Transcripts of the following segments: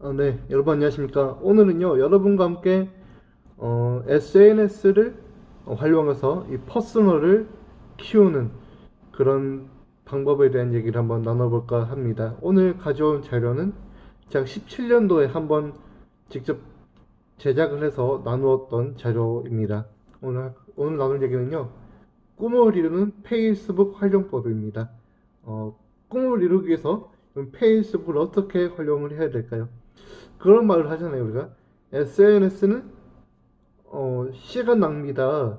아, 네, 여러분 안녕하십니까. 오늘은요, 여러분과 함께 어, SNS를 활용해서 이 퍼스널을 키우는 그런 방법에 대한 얘기를 한번 나눠볼까 합니다. 오늘 가져온 자료는 제가 17년도에 한번 직접 제작을 해서 나누었던 자료입니다. 오늘, 오늘 나눌 얘기는요, 꿈을 이루는 페이스북 활용법입니다. 어, 꿈을 이루기 위해서 페이스북을 어떻게 활용을 해야 될까요? 그런 말을 하잖아요, 우리가. SNS는 어, 시간 낭비다.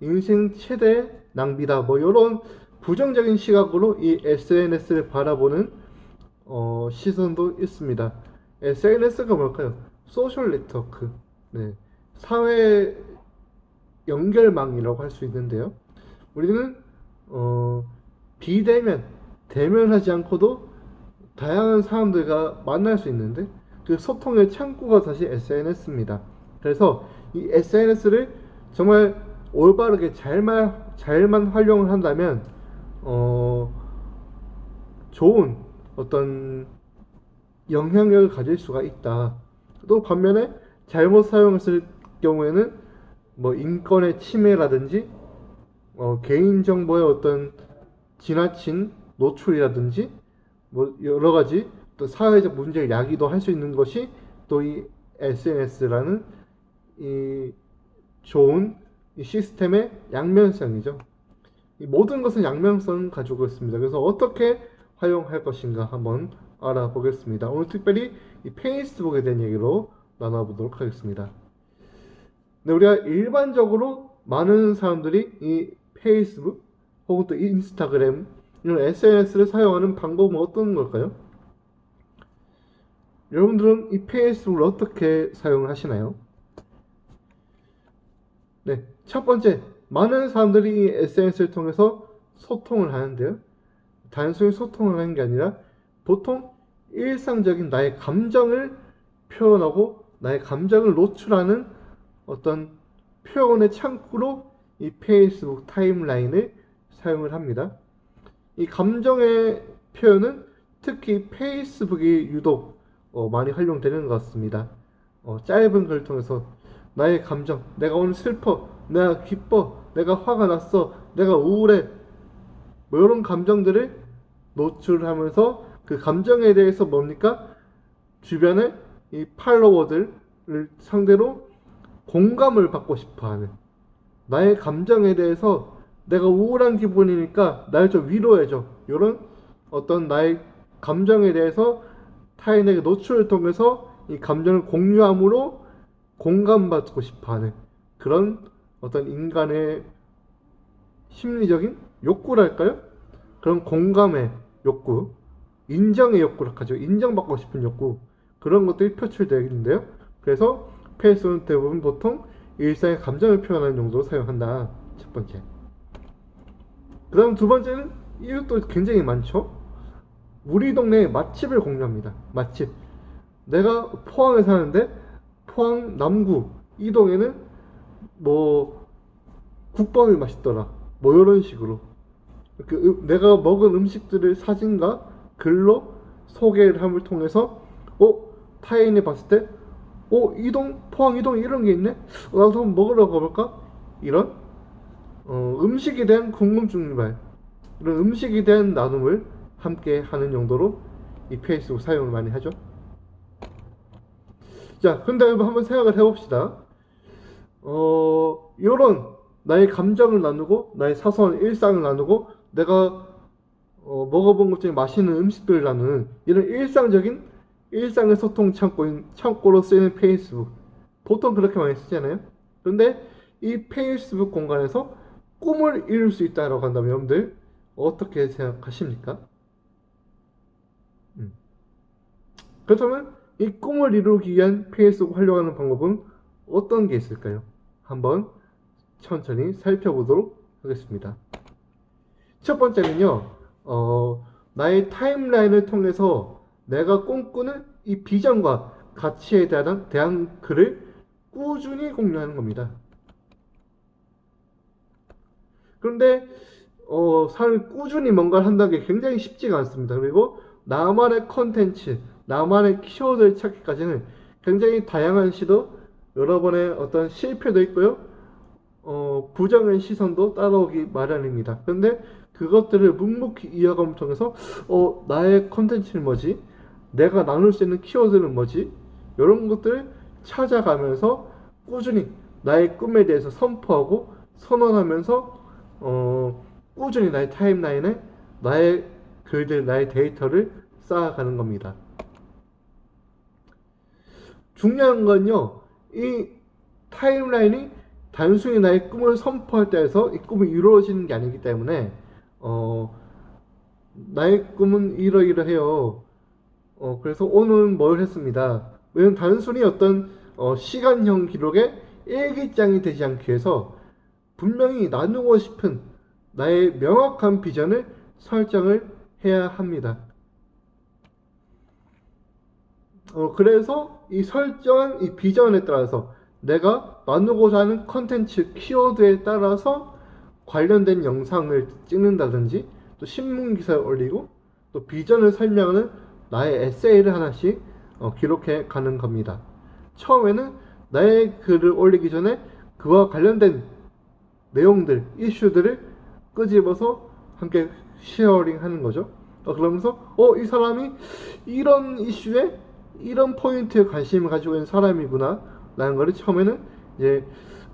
인생 최대 낭비다. 뭐 이런 부정적인 시각으로 이 SNS를 바라보는 어, 시선도 있습니다. SNS가 뭘까요? 소셜 네트워크. 네. 사회 연결망이라고 할 수 있는데요. 우리는 어, 비대면, 대면하지 않고도 다양한 사람들과 만날 수 있는데 그 소통의 창구가 사실 SNS입니다. 그래서 이 SNS를 정말 올바르게 잘만 잘만 활용을 한다면 어 좋은 어떤 영향력을 가질 수가 있다. 또 반면에 잘못 사용했을 경우에는 뭐 인권의 침해라든지 어, 개인정보의 어떤 지나친 노출이라든지 뭐 여러 가지 또 사회적 문제를 야기도 할 수 있는 것이 또 이 SNS라는 이 좋은 이 시스템의 양면성이죠. 이 모든 것은 양면성을 가지고 있습니다. 그래서 어떻게 활용할 것인가 한번 알아보겠습니다. 오늘 특별히 이 페이스북에 대한 얘기로 나눠보도록 하겠습니다. 네, 우리가 일반적으로 많은 사람들이 이 페이스북 혹은 또 인스타그램 이런 SNS를 사용하는 방법은 어떤 걸까요? 여러분들은 이 페이스북을 어떻게 사용을 하시나요? 네, 첫 번째, 많은 사람들이 이 SNS를 통해서 소통을 하는데요. 단순히 소통을 하는 게 아니라 보통 일상적인 나의 감정을 표현하고 나의 감정을 노출하는 어떤 표현의 창구로 이 페이스북 타임라인을 사용을 합니다. 이 감정의 표현은 특히 페이스북이 유독 어, 많이 활용되는 것 같습니다. 어, 짧은 글 통해서 나의 감정, 내가 오늘 슬퍼, 내가 기뻐, 내가 화가 났어, 내가 우울해, 뭐 이런 감정들을 노출하면서 그 감정에 대해서 뭡니까? 주변의 이 팔로워들을 상대로 공감을 받고 싶어 하는 나의 감정에 대해서 내가 우울한 기분이니까 날 좀 위로해줘. 이런 어떤 나의 감정에 대해서 타인에게 노출을 통해서 이 감정을 공유함으로 공감받고 싶어 하는 그런 어떤 인간의 심리적인 욕구랄까요? 그런 공감의 욕구, 인정의 욕구를 하죠. 인정받고 싶은 욕구. 그런 것들이 표출되어 있는데요. 그래서 페이스는 대부분 보통 일상의 감정을 표현하는 용도로 사용한다. 첫 번째. 그 다음 두 번째는 이것도 굉장히 많죠. 우리 동네에 맛집을 공유합니다. 맛집. 내가 포항에 사는데 포항 남구 이 동에는 뭐 국밥이 맛있더라. 뭐 이런 식으로 그 음- 내가 먹은 음식들을 사진과 글로 소개를 함을 통해서 어 타인이 봤을 때 어, 이동, 포항 이동 이런 게 있네? 어, 나도 한번 먹으러 가볼까? 이런, 어, 음식에 대한 궁금증 유발, 이런 음식에 대한 나눔을 함께 하는 용도로 이 페이스북 사용을 많이 하죠. 자, 근데 한번 생각을 해봅시다. 어, 요런, 나의 감정을 나누고, 나의 사소한 일상을 나누고, 내가, 어, 먹어본 것 중에 맛있는 음식들을 나누는 이런 일상적인 일상의 소통 창고인 창고로 쓰이는 페이스북 보통 그렇게 많이 쓰잖아요. 그런데 이 페이스북 공간에서 꿈을 이룰 수 있다라고 한다면 여러분들 어떻게 생각하십니까? 음. 그렇다면 이 꿈을 이루기 위한 페이스북 활용하는 방법은 어떤 게 있을까요? 한번 천천히 살펴보도록 하겠습니다. 첫 번째는요, 어, 나의 타임라인을 통해서 내가 꿈꾸는 이 비전과 가치에 대한, 대한 글을 꾸준히 공유하는 겁니다. 그런데 어, 사람이 꾸준히 뭔가를 한다는 게 굉장히 쉽지가 않습니다. 그리고 나만의 컨텐츠, 나만의 키워드를 찾기까지는 굉장히 다양한 시도, 여러 번의 어떤 실패도 있고요. 어, 부정의 시선도 따라오기 마련입니다. 그런데 그것들을 묵묵히 이어감을 통해서 어, 나의 컨텐츠는 뭐지? 내가 나눌 수 있는 키워드는 뭐지? 이런 것들을 찾아가면서 꾸준히 나의 꿈에 대해서 선포하고 선언하면서 어, 꾸준히 나의 타임라인에 나의 글들, 나의 데이터를 쌓아가는 겁니다. 중요한 건요, 이 타임라인이 단순히 나의 꿈을 선포할 때에서 이 꿈이 이루어지는 게 아니기 때문에, 어, 나의 꿈은 이러이러해요. 어, 그래서 오늘 뭘 했습니다. 이건 단순히 어떤 어, 시간형 기록의 일기장이 되지 않기 위해서 분명히 나누고 싶은 나의 명확한 비전을 설정을 해야 합니다. 어, 그래서 이 설정한 이 비전에 따라서 내가 나누고자 하는 컨텐츠 키워드에 따라서 관련된 영상을 찍는다든지 또 신문 기사를 올리고 또 비전을 설명하는 나의 에세이를 하나씩 어, 기록해 가는 겁니다. 처음에는 나의 글을 올리기 전에 그와 관련된 내용들, 이슈들을 끄집어서 함께 쉐어링 하는 거죠. 어, 그러면서, 어, 이 사람이 이런 이슈에 이런 포인트에 관심을 가지고 있는 사람이구나. 라는 거를 처음에는 이제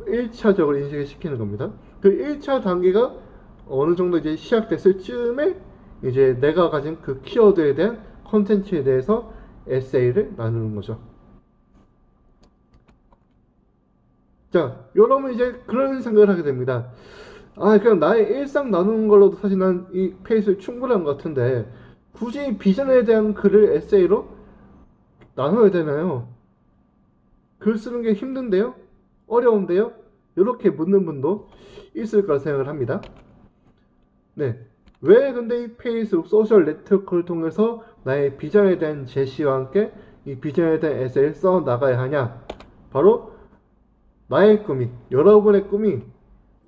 1차적으로 인식을 시키는 겁니다. 그 1차 단계가 어느 정도 이제 시작됐을 즈음에 이제 내가 가진 그 키워드에 대한 컨텐츠에 대해서 에세이를 나누는 거죠. 자, 여러분 이제 그런 생각을 하게 됩니다. 아, 그냥 나의 일상 나누는 걸로도 사실 난 이 페이스 충분한 것 같은데 굳이 비전에 대한 글을 에세이로 나눠야 되나요? 글 쓰는 게 힘든데요? 어려운데요? 이렇게 묻는 분도 있을 거라 생각을 합니다. 네. 왜 근데 이 페이스북 소셜 네트워크를 통해서 나의 비전에 대한 제시와 함께 이 비전에 대한 에세이를 써 나가야 하냐? 바로 나의 꿈이, 여러분의 꿈이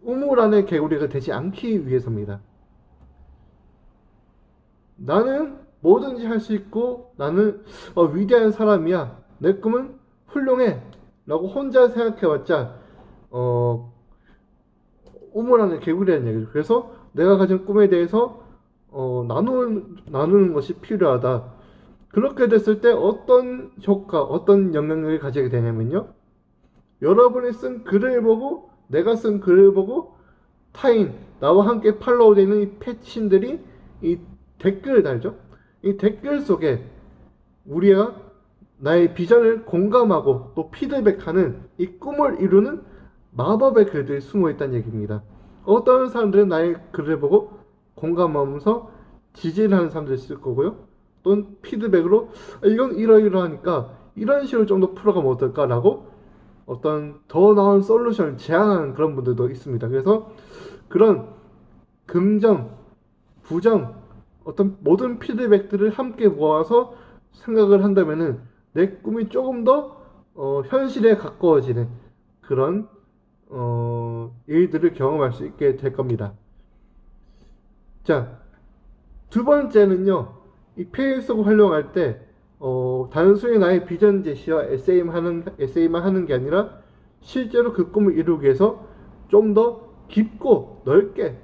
우물 안의 개구리가 되지 않기 위해서입니다. 나는 뭐든지 할 수 있고 나는 어, 위대한 사람이야. 내 꿈은 훌륭해. 라고 혼자 생각해봤자 어, 우물 안의 개구리라는 얘기죠. 그래서 내가 가진 꿈에 대해서 어, 나누는, 나누는 것이 필요하다. 그렇게 됐을 때 어떤 효과, 어떤 영향력을 가지게 되냐면요. 여러분이 쓴 글을 보고, 내가 쓴 글을 보고, 타인, 나와 함께 팔로우 되는 이 패친들이 이 댓글을 달죠. 이 댓글 속에 우리가 나의 비전을 공감하고 또 피드백하는 이 꿈을 이루는 마법의 글들이 숨어 있다는 얘기입니다. 어떤 사람들은 나의 글을 보고 공감하면서 지지를 하는 사람들이 있을 거고요. 또는 피드백으로 아, 이건 이러이러하니까 이런 식으로 좀 더 풀어가면 어떨까라고 어떤 더 나은 솔루션을 제안하는 그런 분들도 있습니다. 그래서 그런 긍정, 부정, 어떤 모든 피드백들을 함께 모아서 생각을 한다면은 내 꿈이 조금 더 어, 현실에 가까워지는 그런 어, 일들을 경험할 수 있게 될 겁니다. 자, 두 번째는요, 이 페이스북 활용할 때, 어, 단순히 나의 비전 제시와 에세이만 하는, 에세이만 하는 게 아니라, 실제로 그 꿈을 이루기 위해서 좀 더 깊고 넓게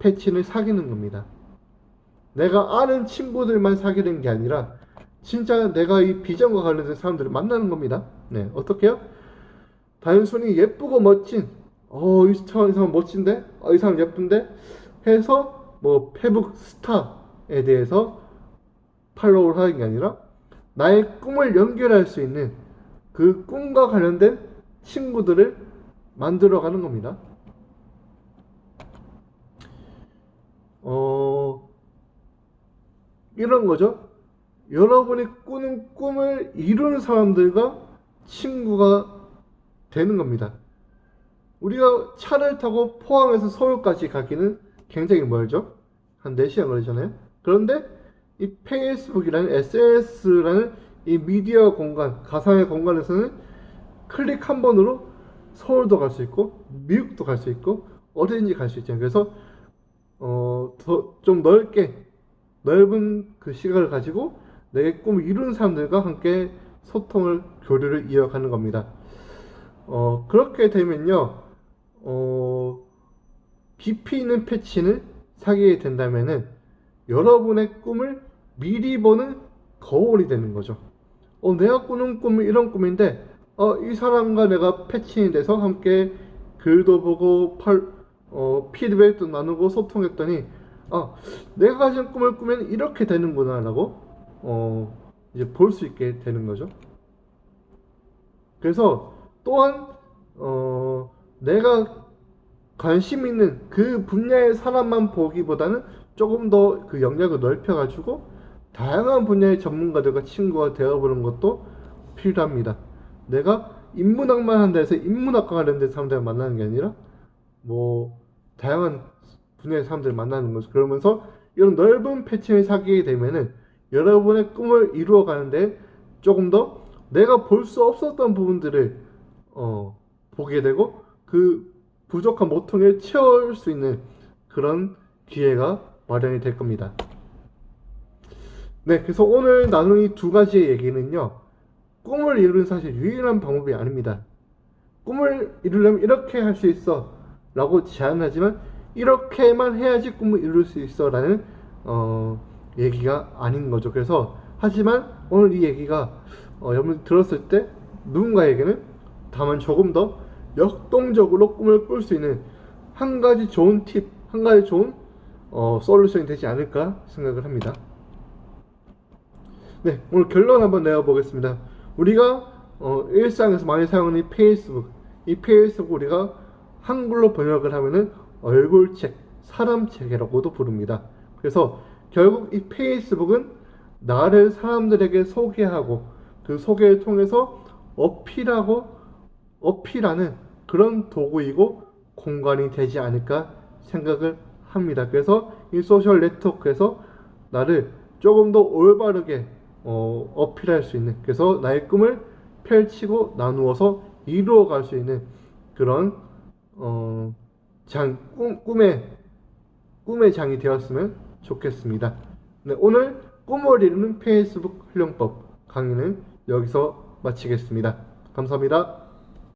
패친을 사귀는 겁니다. 내가 아는 친구들만 사귀는 게 아니라, 진짜 내가 이 비전과 관련된 사람들을 만나는 겁니다. 네, 어떻게요? 단순히 예쁘고 멋진, 어, 이 사람 멋진데? 어, 이 사람 예쁜데? 해서 뭐 페북 스타에 대해서 팔로우를 하는 게 아니라 나의 꿈을 연결할 수 있는 그 꿈과 관련된 친구들을 만들어 가는 겁니다. 어, 이런 거죠. 여러분이 꾸는 꿈을 이루는 사람들과 친구가 되는 겁니다. 우리가 차를 타고 포항에서 서울까지 가기는 굉장히 멀죠? 한 4시간 걸리잖아요? 그런데 이 페이스북이라는 SNS라는 이 미디어 공간, 가상의 공간에서는 클릭 한 번으로 서울도 갈 수 있고, 미국도 갈 수 있고, 어디든지 갈 수 있잖아요. 그래서, 어, 더, 좀 넓게, 넓은 그 시각을 가지고 내 꿈을 이루는 사람들과 함께 소통을 교류를 이어가는 겁니다. 어, 그렇게 되면요, 어, 깊이 있는 패치를 사게 된다면은 여러분의 꿈을 미리 보는 거울이 되는 거죠. 어, 내가 꾸는 꿈이 이런 꿈인데, 어, 이 사람과 내가 패치이 돼서 함께 글도 보고, 팔, 어, 피드백도 나누고 소통했더니, 아, 내가 가진 꿈을 꾸면 이렇게 되는구나라고, 어, 이제 볼 수 있게 되는 거죠. 그래서 또한, 어, 내가 관심 있는 그 분야의 사람만 보기보다는 조금 더 그 영역을 넓혀가지고 다양한 분야의 전문가들과 친구가 되어보는 것도 필요합니다. 내가 인문학만 한다 해서 인문학과 관련된 사람들을 만나는 게 아니라 뭐 다양한 분야의 사람들을 만나는 거죠. 그러면서 이런 넓은 패치를 사귀게 되면은 여러분의 꿈을 이루어 가는데 조금 더 내가 볼 수 없었던 부분들을 어, 보게 되고 그 부족한 모통을 채울 수 있는 그런 기회가 마련이 될 겁니다. 네, 그래서 오늘 나눈 이 두 가지의 얘기는요, 꿈을 이루는 사실 유일한 방법이 아닙니다. 꿈을 이루려면 이렇게 할 수 있어 라고 제안하지만 이렇게만 해야지 꿈을 이룰 수 있어 라는 어, 얘기가 아닌 거죠. 그래서 하지만 오늘 이 얘기가 어, 여러분 들었을 때 누군가에게는 다만 조금 더 역동적으로 꿈을 꿀 수 있는 한 가지 좋은 팁, 한 가지 좋은 어, 솔루션이 되지 않을까 생각을 합니다. 네, 오늘 결론 한번 내어보겠습니다. 우리가 어, 일상에서 많이 사용하는 이 페이스북, 이 페이스북 우리가 한글로 번역을 하면은 얼굴책, 사람책이라고도 부릅니다. 그래서 결국 이 페이스북은 나를 사람들에게 소개하고 그 소개를 통해서 어필하고 어필하는 그런 도구이고 공간이 되지 않을까 생각을 합니다. 그래서 이 소셜 네트워크에서 나를 조금 더 올바르게 어, 어필할 수 있는 그래서 나의 꿈을 펼치고 나누어서 이루어 갈 수 있는 그런 어, 장, 꿈, 꿈의 꿈의 장이 되었으면 좋겠습니다. 네, 오늘 꿈을 이루는 페이스북 활용법 강의는 여기서 마치겠습니다. 감사합니다.